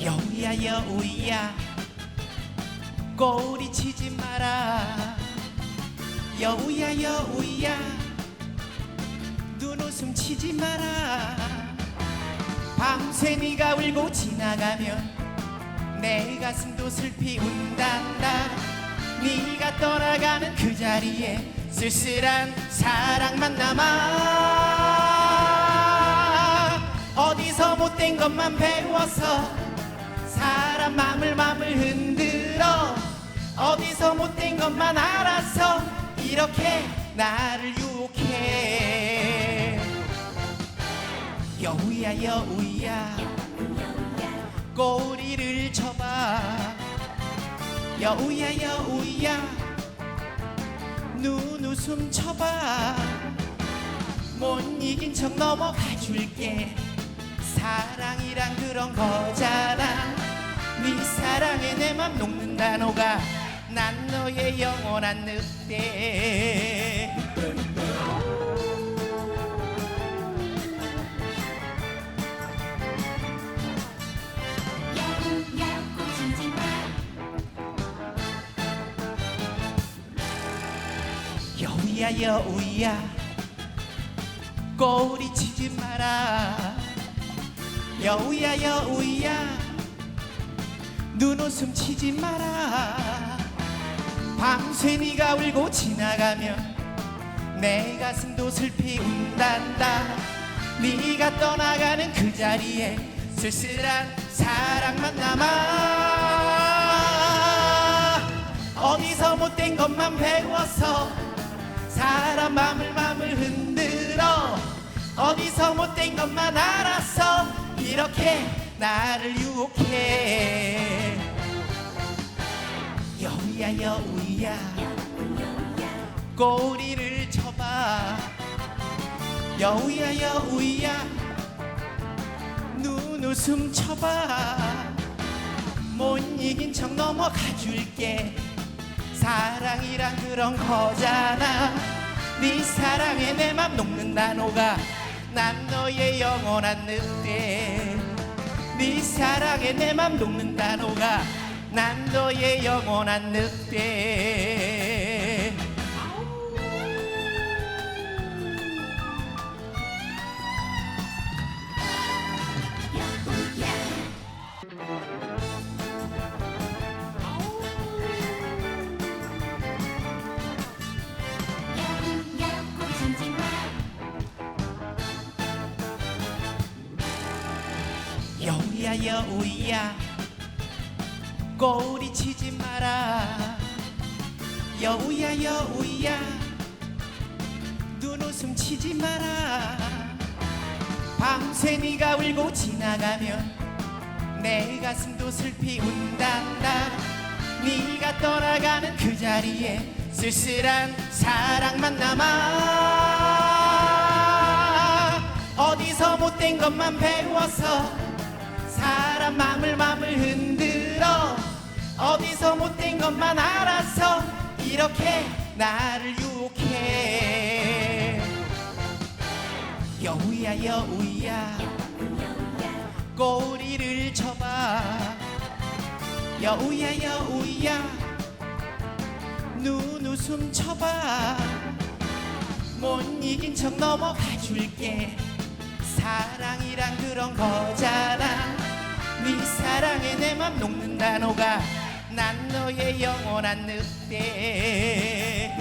여우야 여우야. 꼬리 치지 마라. 여우야 여우야. 눈웃음 치지 마라. 밤새 네가 울고 지나가면 내 가슴도 슬피 운단다. 네가 떠나가는 그 자리에 쓸쓸한 사랑만 남아. 어디서 못된 것만 배워서 사람 마음을 마음을 흔들어. 어디서 못된 것만 알아서 이렇게 나를 유혹해. 여우야 여우야 꼬리를 쳐봐. 여우야 여우야 눈웃음 쳐봐. 못 이긴 척 넘어가 줄게. 사랑이란 그런 거잖아. 네 사랑에 내 맘 녹는다 녹아 난 너의 영원한 늑대 여우야 여우야. 꼬리 치지 마라. 여우야 여우야. 눈웃음 치지 마라. 밤새 네가 울고 지나가면 내 가슴도 슬피 운단다. 네가 떠나가는 그 자리에 쓸쓸한 사랑만 남아. 어디서 못된 것만 배워서 사람 마음을 마음을 흔들어. 어디서 못된 것만 알아서 이렇게 나를 유혹해. 여우야 여우야. 꼬리를 쳐봐. 여우야 여우야. 눈웃음 쳐봐. 못 이긴 척 넘어가 줄게 사랑이란 그런 거잖아. 네 사랑에 내 맘 녹는다 녹아 난 너의 영원한 늑대. 네 사랑에 내 맘 녹는다 녹아 난 너의 영원한 늑대 여우야 여우야. 꼬리 치지 마라. 여우야 여우야. 눈웃음 치지 마라. 밤새 네가 울고 지나가면 내 가슴도 슬피 운단다. 네가 떠나가는 그 자리에 쓸쓸한 사랑만 남아. 어디서 못된 것만 배워서 마음을 흔들어 어디서 못된 것만 알아서 이렇게 나를 유혹해. 여우야 여우야 꼬리를 쳐봐. 여우야 여우야 눈웃음 쳐봐. 못 이긴 척 넘어가 줄게. 사랑이란 그런 거잖아 네 사랑에 내 맘 녹는다 녹아 난 너의 영원한 늑대.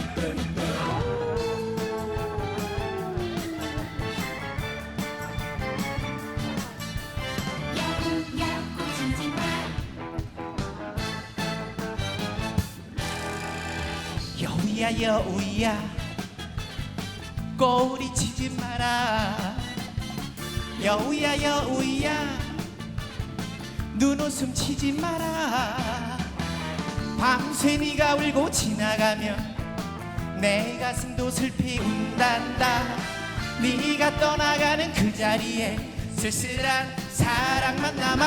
여우야 여우야 꼬리 치지 마라. 여우야 여우야 눈웃음 치지 마라. 밤새 네가 울고 지나가면 내 가슴도 슬피 운단다. 네가 떠나가는 그 자리에 쓸쓸한 사랑만 남아.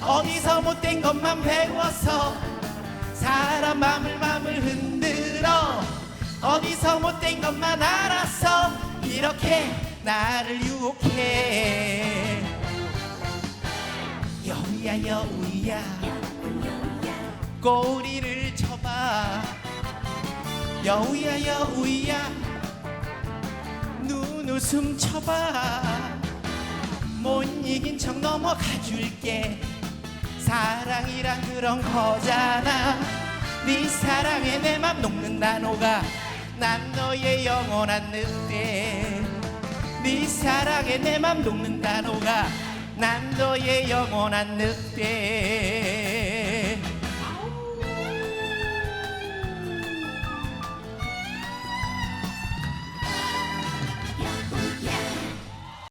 어디서 못된 것만 배워서 사람 마음을 마음을 흔들어. 어디서 못된 것만 알아서 이렇게 나를 유혹해 여우야. 여우야 꼬리를 쳐봐. 여우야 여우야. 눈웃음 쳐봐. 못 이긴 척 넘어가 줄게. 사랑이란 그런 거잖아. 네 사랑에 내 맘 녹는 단어가 난 너의 영원한 늑대. 네 사랑에 내 맘 녹는 단어가 난 너의 영원한 늑대